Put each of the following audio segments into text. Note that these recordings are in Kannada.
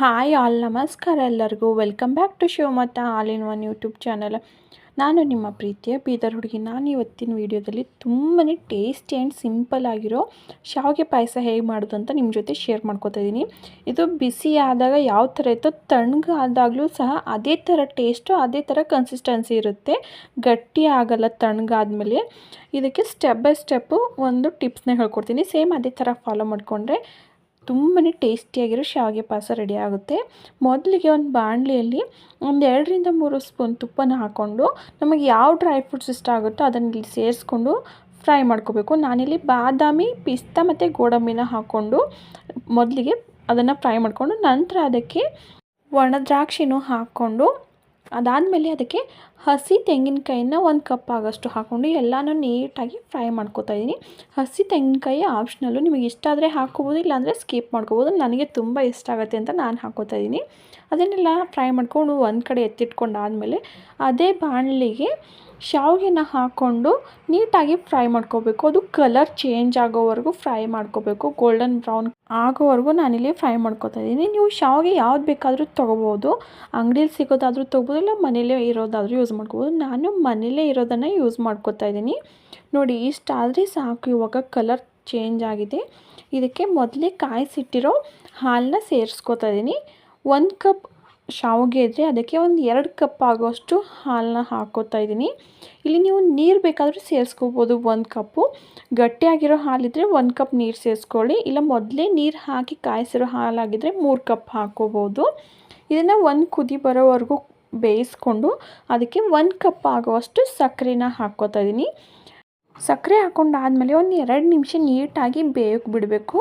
ಹಾಯ್ ಆಲ್, ನಮಸ್ಕಾರ ಎಲ್ಲರಿಗೂ. Welcome back to Shivamogga all in one YouTube channel. ನಾನು ನಿಮ್ಮ ಪ್ರೀತಿಯ ಬೀದರ್ ಹುಡುಗಿ. ನಾನು ಇವತ್ತಿನ ವೀಡಿಯೋದಲ್ಲಿ ತುಂಬಾ ಟೇಸ್ಟಿ ಆ್ಯಂಡ್ ಸಿಂಪಲ್ ಆಗಿರೋ ಶಾವಿಗೆ ಪಾಯಸ ಹೇಗೆ ಮಾಡೋದು ಅಂತ ನಿಮ್ಮ ಜೊತೆ ಶೇರ್ ಮಾಡ್ಕೋತಾ ಇದ್ದೀನಿ ಇದು ಬಿಸಿ ಆದಾಗ ಯಾವ ಥರ ಇತ್ತೋ ತಣ್ಣಗೆ ಆದಾಗಲೂ ಸಹ ಅದೇ ಥರ ಟೇಸ್ಟು, ಅದೇ ಥರ ಕನ್ಸಿಸ್ಟೆನ್ಸಿ ಇರುತ್ತೆ. ಗಟ್ಟಿ ಆಗಲ್ಲ ತಣ್ಣಗಾದ್ಮೇಲೆ ಇದಕ್ಕೆ ಸ್ಟೆಪ್ ಬೈ ಸ್ಟೆಪ್ಪು ಒಂದು ಟಿಪ್ಸ್ನ ಹೇಳ್ಕೊಡ್ತೀನಿ. ಸೇಮ್ ಅದೇ ಥರ ಫಾಲೋ ಮಾಡಿಕೊಂಡ್ರೆ ತುಂಬಾ ಟೇಸ್ಟಿಯಾಗಿರೋ ಶಾವಿಗೆ ಪಾಯಸ ರೆಡಿ ಆಗುತ್ತೆ. ಮೊದಲಿಗೆ ಒಂದು ಬಾಣಲಿಯಲ್ಲಿ ಒಂದು ಎರಡರಿಂದ ಮೂರು ಸ್ಪೂನ್ ತುಪ್ಪನ ಹಾಕ್ಕೊಂಡು ನಮಗೆ ಯಾವ ಡ್ರೈ ಫ್ರೂಟ್ಸ್ ಇಷ್ಟ ಆಗುತ್ತೋ ಅದನ್ನು ಇಲ್ಲಿ ಸೇರಿಸ್ಕೊಂಡು ಫ್ರೈ ಮಾಡ್ಕೋಬೇಕು. ನಾನಿಲ್ಲಿ ಬಾದಾಮಿ, ಪಿಸ್ತಾ ಮತ್ತು ಗೋಡಂಬಿನ ಹಾಕ್ಕೊಂಡು ಮೊದಲಿಗೆ ಅದನ್ನು ಫ್ರೈ ಮಾಡಿಕೊಂಡು ನಂತರ ಅದಕ್ಕೆ ಒಣದ್ರಾಕ್ಷಿನೂ ಹಾಕ್ಕೊಂಡು ಅದಾದಮೇಲೆ ಅದಕ್ಕೆ ಹಸಿ ತೆಂಗಿನಕಾಯಿನ ಒಂದು ಕಪ್ ಆಗೋಷ್ಟು ಹಾಕ್ಕೊಂಡು ಎಲ್ಲನೂ ನೀಟಾಗಿ ಫ್ರೈ ಮಾಡ್ಕೋತಾ ಇದ್ದೀನಿ. ಹಸಿ ತೆಂಗಿನಕಾಯಿ ಆಪ್ಷನಲ್ಲು ನಿಮಗೆ ಇಷ್ಟ ಆದರೆ ಹಾಕ್ಕೋಬೋದು, ಇಲ್ಲಾಂದರೆ ಸ್ಕಿಪ್ ಮಾಡ್ಕೋಬೋದು. ನನಗೆ ತುಂಬ ಇಷ್ಟ ಆಗುತ್ತೆ ಅಂತ ನಾನು ಹಾಕೋತಾ ಇದ್ದೀನಿ. ಅದನ್ನೆಲ್ಲ ಫ್ರೈ ಮಾಡ್ಕೊಂಡು ಒಂದು ಕಡೆ ಎತ್ತಿಟ್ಕೊಂಡಾದಮೇಲೆ ಅದೇ ಬಾಣಲಿಗೆ ಶಾವಿಗೆನ ಹಾಕ್ಕೊಂಡು ನೀಟಾಗಿ ಫ್ರೈ ಮಾಡ್ಕೋಬೇಕು. ಅದು ಕಲರ್ ಚೇಂಜ್ ಆಗೋವರೆಗೂ ಫ್ರೈ ಮಾಡ್ಕೋಬೇಕು. ಗೋಲ್ಡನ್ ಬ್ರೌನ್ ಆಗೋವರೆಗೂ ನಾನಿಲ್ಲಿ ಫ್ರೈ ಮಾಡ್ಕೋತಾ ಇದ್ದೀನಿ. ನೀವು ಶಾವಿಗೆ ಯಾವ್ದು ಬೇಕಾದರೂ ತೊಗೋಬೋದು. ಅಂಗಡೀಲಿ ಸಿಗೋದಾದರೂ ತೊಗೋಬೋದು, ಇಲ್ಲ ಮನೇಲೇ ಇರೋದಾದರೂ ಯೂಸ್ ಮಾಡ್ಕೋಬೋದು. ನಾನು ಮನೇಲೇ ಇರೋದನ್ನು ಯೂಸ್ ಮಾಡ್ಕೋತಾ ಇದ್ದೀನಿ. ನೋಡಿ ಇಷ್ಟಾದರೆ ಸಾಕು, ಇವಾಗ ಕಲರ್ ಚೇಂಜ್ ಆಗಿದೆ. ಇದಕ್ಕೆ ಮೊದಲೇ ಕಾಯಿಸಿಟ್ಟಿರೋ ಹಾಲನ್ನ ಸೇರಿಸ್ಕೋತಾ ಇದ್ದೀನಿ. ಒಂದು ಕಪ್ ಶಾವಿಗೆ ಇದ್ದರೆ ಅದಕ್ಕೆ ಒಂದು ಎರಡು ಕಪ್ ಆಗೋಷ್ಟು ಹಾಲನ್ನ ಹಾಕೋತಾ ಇದ್ದೀನಿ. ಇಲ್ಲಿ ನೀವು ನೀರು ಬೇಕಾದರೂ ಸೇರಿಸ್ಕೋಬೋದು ಒಂದು ಕಪ್ಪು. ಗಟ್ಟಿಯಾಗಿರೋ ಹಾಲಿದ್ರೆ ಒಂದು ಕಪ್ ನೀರು ಸೇರಿಸ್ಕೊಳ್ಳಿ. ಇಲ್ಲ ಮೊದಲೇ ನೀರು ಹಾಕಿ ಕಾಯಿಸಿರೋ ಹಾಲಾಗಿದ್ದರೆ ಮೂರು ಕಪ್ ಹಾಕೋಬೋದು. ಇದನ್ನು ಒಂದು ಕುದಿ ಬರೋವರೆಗೂ ಬೇಯಿಸ್ಕೊಂಡು ಅದಕ್ಕೆ ಒಂದು ಕಪ್ ಆಗುವಷ್ಟು ಸಕ್ಕರೆನ ಹಾಕ್ಕೋತಾ ಇದ್ದೀನಿ. ಸಕ್ಕರೆ ಹಾಕ್ಕೊಂಡಾದಮೇಲೆ ಒಂದು ಎರಡು ನಿಮಿಷ ನೀಟಾಗಿ ಬೇಯಕ್ಕೆ ಬಿಡಬೇಕು.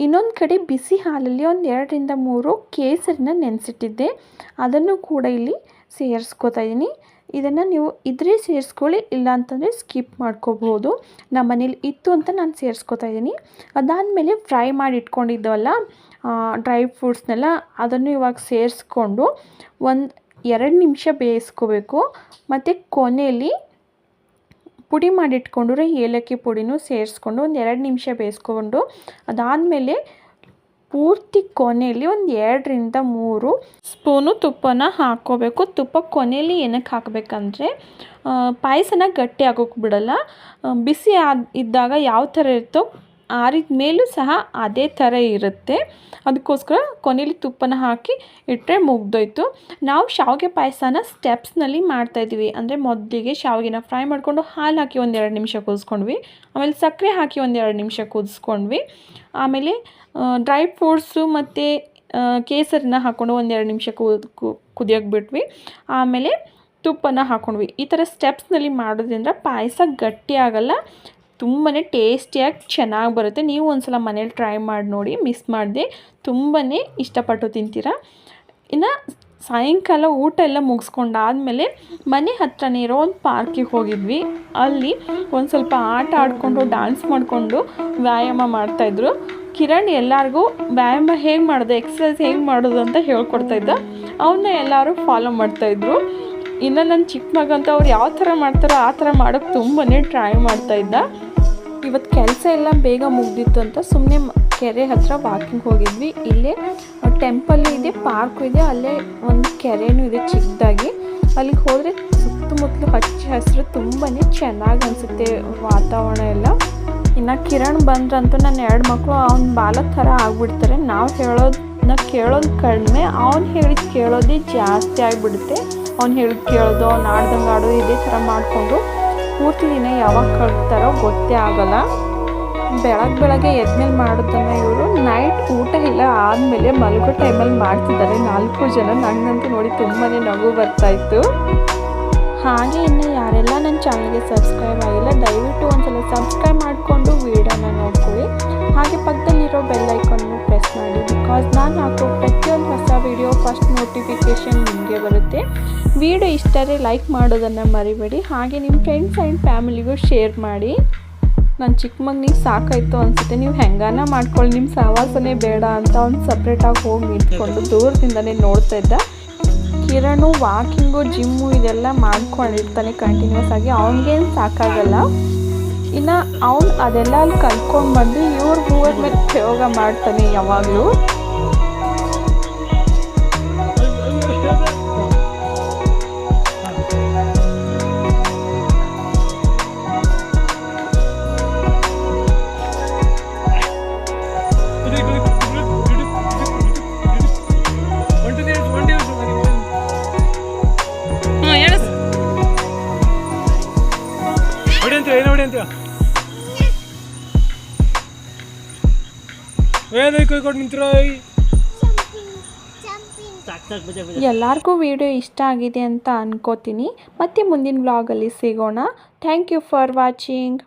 ಇನ್ನೊಂದು ಕಡೆ ಬಿಸಿ ಹಾಲಲ್ಲಿ ಒಂದು ಎರಡರಿಂದ ಮೂರು ಕೇಸರಿನ ನೆನೆಸಿಟ್ಟಿದ್ದೆ. ಅದನ್ನು ಕೂಡ ಇಲ್ಲಿ ಸೇರಿಸ್ಕೋತಾ ಇದ್ದೀನಿ ಇದನ್ನು ನೀವು ಇದ್ರೆ ಸೇರಿಸ್ಕೊಳ್ಳಿ ಇಲ್ಲ ಅಂತಂದರೆ ಸ್ಕಿಪ್ ಮಾಡ್ಕೋಬೋದು ನಮ್ಮ ಮನೇಲಿ ಇತ್ತು ಅಂತ ನಾನು ಸೇರಿಸ್ಕೋತಾ ಇದ್ದೀನಿ ಅದಾದಮೇಲೆ ಫ್ರೈ ಮಾಡಿ ಇಟ್ಕೊಂಡಿದ್ದವಲ್ಲ ಡ್ರೈ ಫ್ರೂಟ್ಸ್ನೆಲ್ಲ ಅದನ್ನು ಇವಾಗ ಸೇರಿಸ್ಕೊಂಡು ಒಂದು ಎರಡು ನಿಮಿಷ ಬೇಯಿಸ್ಕೋಬೇಕು. ಮತ್ತು ಕೊನೆಯಲ್ಲಿ ಪುಡಿ ಮಾಡಿಟ್ಕೊಂಡ್ರೆ ಏಲಕ್ಕಿ ಪುಡಿನೂ ಸೇರಿಸ್ಕೊಂಡು ಒಂದು ಎರಡು ನಿಮಿಷ ಬೇಯಿಸ್ಕೊಂಡು ಅದಾದಮೇಲೆ ಪೂರ್ತಿ ಕೊನೆಯಲ್ಲಿ ಒಂದು ಎರಡರಿಂದ ಮೂರು ಸ್ಪೂನು ತುಪ್ಪನ ಹಾಕ್ಕೋಬೇಕು. ತುಪ್ಪ ಕೊನೆಯಲ್ಲಿ ಏನಕ್ಕೆ ಹಾಕಬೇಕಂದ್ರೆ ಪಾಯಸನ ಗಟ್ಟಿ ಆಗೋಕ್ಕೆ ಬಿಡಲ್ಲ. ಬಿಸಿ ಆದ ಇದ್ದಾಗ ಯಾವ ಥರ ಇರುತ್ತೋ ಆರಿದ ಮೇಲೂ ಸಹ ಅದೇ ಥರ ಇರುತ್ತೆ. ಅದಕ್ಕೋಸ್ಕರ ಕೊನೆಯಲ್ಲಿ ತುಪ್ಪನ ಹಾಕಿ ಇಟ್ಟರೆ ಮುಗ್ದೋಯ್ತು. ನಾವು ಶಾವಿಗೆ ಪಾಯಸನ ಸ್ಟೆಪ್ಸ್ನಲ್ಲಿ ಮಾಡ್ತಾಯಿದ್ವಿ ಅಂದರೆ ಮೊದಲಿಗೆ ಶಾವಿಗೆನ ಫ್ರೈ ಮಾಡಿಕೊಂಡು ಹಾಲು ಹಾಕಿ ಒಂದೆರಡು ನಿಮಿಷ ಕುದಿಸ್ಕೊಂಡ್ವಿ. ಆಮೇಲೆ ಸಕ್ಕರೆ ಹಾಕಿ ಒಂದೆರಡು ನಿಮಿಷ ಕುದಿಸ್ಕೊಂಡ್ವಿ. ಆಮೇಲೆ ಡ್ರೈ ಫ್ರೂಟ್ಸು ಮತ್ತು ಕೇಸರಿನ ಹಾಕ್ಕೊಂಡು ಒಂದೆರಡು ನಿಮಿಷ ಕುದಿಯೋಕೆ ಬಿಟ್ವಿ. ಆಮೇಲೆ ತುಪ್ಪನ ಹಾಕ್ಕೊಂಡ್ವಿ ಈ ಥರ ಸ್ಟೆಪ್ಸ್ನಲ್ಲಿ ಮಾಡೋದ್ರಿಂದ ಪಾಯಸ ಗಟ್ಟಿ ಆಗಲ್ಲ. ತುಂಬಾ ಟೇಸ್ಟಿಯಾಗಿ ಚೆನ್ನಾಗಿ ಬರುತ್ತೆ. ನೀವು ಒಂದು ಸಲ ಮನೇಲಿ ಟ್ರೈ ಮಾಡಿ ನೋಡಿ, ಮಿಸ್ ಮಾಡಿದೆ ತುಂಬಾ ಇಷ್ಟಪಟ್ಟು ತಿಂತೀರ. ಇನ್ನು ಸಾಯಂಕಾಲ ಊಟ ಎಲ್ಲ ಮುಗಿಸ್ಕೊಂಡಾದಮೇಲೆ ಮನೆ ಹತ್ರನೇ ಇರೋ ಒಂದು ಪಾರ್ಕಿಗೆ ಹೋಗಿದ್ವಿ. ಅಲ್ಲಿ ಒಂದು ಸ್ವಲ್ಪ ಆಟ ಆಡಿಕೊಂಡು ಡ್ಯಾನ್ಸ್ ಮಾಡಿಕೊಂಡು ವ್ಯಾಯಾಮ ಮಾಡ್ತಾಯಿದ್ರು ಕಿರಣ್ ಎಲ್ಲರಿಗೂ ವ್ಯಾಯಾಮ ಹೇಗೆ ಮಾಡೋದು ಎಕ್ಸಸೈಸ್ ಹೇಗೆ ಮಾಡೋದು ಅಂತ ಹೇಳ್ಕೊಡ್ತಾಯಿದ್ದ ಅವನ್ನ ಎಲ್ಲರೂ ಫಾಲೋ ಮಾಡ್ತಾಯಿದ್ರು ಇನ್ನು ನನ್ನ ಚಿಕ್ಕ ಮಗ ಅಂತ ಅವ್ರು ಯಾವ ಥರ ಮಾಡ್ತಾರೋ ಆ ಥರ ಮಾಡೋಕ್ಕೆ ತುಂಬಾ ಟ್ರೈ ಮಾಡ್ತಾಯಿದ್ದ ಕೆಲಸ ಎಲ್ಲ ಬೇಗ ಮುಗ್ದಿತ್ತು ಅಂತ ಸುಮ್ಮನೆ ಕೆರೆ ಹತ್ರ ವಾಕಿಂಗ್ ಹೋಗಿದ್ವಿ. ಇಲ್ಲೇ ಟೆಂಪಲ್ ಇದೆ ಪಾರ್ಕು ಇದೆ, ಅಲ್ಲೇ ಒಂದು ಕೆರೆನೂ ಇದೆ ಚಿಕ್ಕದಾಗಿ. ಅಲ್ಲಿಗೆ ಹೋದರೆ ಸುತ್ತಮುತ್ತಲು ಹಚ್ಚ ಹಸಿರು ತುಂಬಾ ಚೆನ್ನಾಗಿ ಅನಿಸುತ್ತೆ ವಾತಾವರಣ ಎಲ್ಲ. ಇನ್ನು ಕಿರಣ್ ಬಂದ್ರಂತೂ ನನ್ನ ಎರಡು ಮಕ್ಕಳು ಅವ್ನ ಬಾಲದ ಥರ ಆಗ್ಬಿಡ್ತಾರೆ. ನಾವು ಹೇಳೋದನ್ನ ಕೇಳೋದು ಕಡಿಮೆ, ಅವ್ನು ಹೇಳಿದ ಕೇಳೋದೇ ಜಾಸ್ತಿ ಆಗಿಬಿಡುತ್ತೆ. ಅವ್ನು ಹೇಳಿದ ಕೇಳೋದು, ಅವ್ನು ಆಡ್ದಂಗೆ ಆಡೋದು ಇದೇ ಥರ ಮಾಡಿಕೊಂಡು ಪೂರ್ತಿ ಯಾವಾಗ ಕಳ್ತಾರೋ ಗೊತ್ತೇ ಆಗಲ್ಲ. ಬೆಳಗ್ಗೆ ಬೆಳಗ್ಗೆ ಎದ್ಮೇಲೆ ಮಾಡೋದನ್ನು ಇವರು. ನೈಟ್ ಊಟ ಇಲ್ಲ, ಆದಮೇಲೆ ಮಲಗೋ ಟೈಮಲ್ಲಿ ಮಾಡ್ತಿದ್ದಾರೆ ನಾಲ್ಕು ಜನ. ನನಗಂತೂ ನೋಡಿ ತುಂಬಾ ನಗು ಬರ್ತಾಯಿತ್ತು ಹಾಗೆ ಇನ್ನು ಯಾರೆಲ್ಲ ನನ್ನ ಚಾನಲ್ಗೆ ಸಬ್ಸ್ಕ್ರೈಬ್ ಆಗಿಲ್ಲ, ದಯವಿಟ್ಟು ಒಂದ್ಸಲ ಸಬ್ಸ್ಕ್ರೈಬ್ ಮಾಡಿಕೊಂಡು ವೀಡಿಯೋನ ನೋಡ್ಕೊಳ್ಳಿ. ಹಾಗೆ ಪಕ್ಕದಲ್ಲಿರೋ ಬೆಲ್ ಐಕನ್ನು ಪ್ರೆಸ್ ಮಾಡಿ. ಬಿಕಾಸ್ ನಾನು ಹಾಕೋ ಪ್ರತಿಯೊಂದು ಹೊಸ ವೀಡಿಯೋ ಫಸ್ಟ್ ನೋಟಿಫಿಕೇಷನ್ ನಿಮಗೆ ಬರುತ್ತೆ. ವಿಡಿಯೋ ಇಷ್ಟರೇ ಲೈಕ್ ಮಾಡೋದನ್ನು ಮರಿಬೇಡಿ. ಹಾಗೆ ನಿಮ್ಮ ಫ್ರೆಂಡ್ಸ್ ಆ್ಯಂಡ್ ಫ್ಯಾಮಿಲಿಗೂ ಶೇರ್ ಮಾಡಿ. ನನ್ನ ಚಿಕ್ಕ ಮಗನಿಗೆ ಸಾಕಾಯಿತು ಅನಿಸುತ್ತೆ. ನೀವು ಹೆಂಗಾನ ಮಾಡ್ಕೊಳ್ಳಿ ನಿಮ್ಮ ಸಹವಾಸನೇ ಬೇಡ ಅಂತ ಅವ್ನು ಸಪ್ರೇಟಾಗಿ ಹೋಗಿ ನಿಂತ್ಕೊಂಡು ದೂರದಿಂದನೇ ನೋಡ್ತಾ ಇದ್ದ. ಕಿರಣು ವಾಕಿಂಗು ಜಿಮ್ಮು ಇದೆಲ್ಲ ಮಾಡ್ಕೊಂಡಿರ್ತಾನೆ ಕಂಟಿನ್ಯೂಸ್ ಆಗಿ. ಅವನಿಗೇನು ಸಾಕಾಗಲ್ಲ. ಇನ್ನು ಅವನು ಅದೆಲ್ಲ ಅಲ್ಲಿ ಕಲ್ತ್ಕೊಂಡು ಬಂದು ಇವ್ರ ಹೂವದ ಮೇಲೆ ಪ್ರಯೋಗ ಮಾಡ್ತಾನೆ ಯಾವಾಗಲೂ. ಎಲ್ಲರಿಗೂ ವಿಡಿಯೋ ಇಷ್ಟ ಆಗಿದೆ ಅಂತ ಅನ್ಕೋತೀನಿ. ಮತ್ತೆ ಮುಂದಿನ ವ್ಲಾಗಲ್ಲಿ ಸಿಗೋಣ. Thank you for watching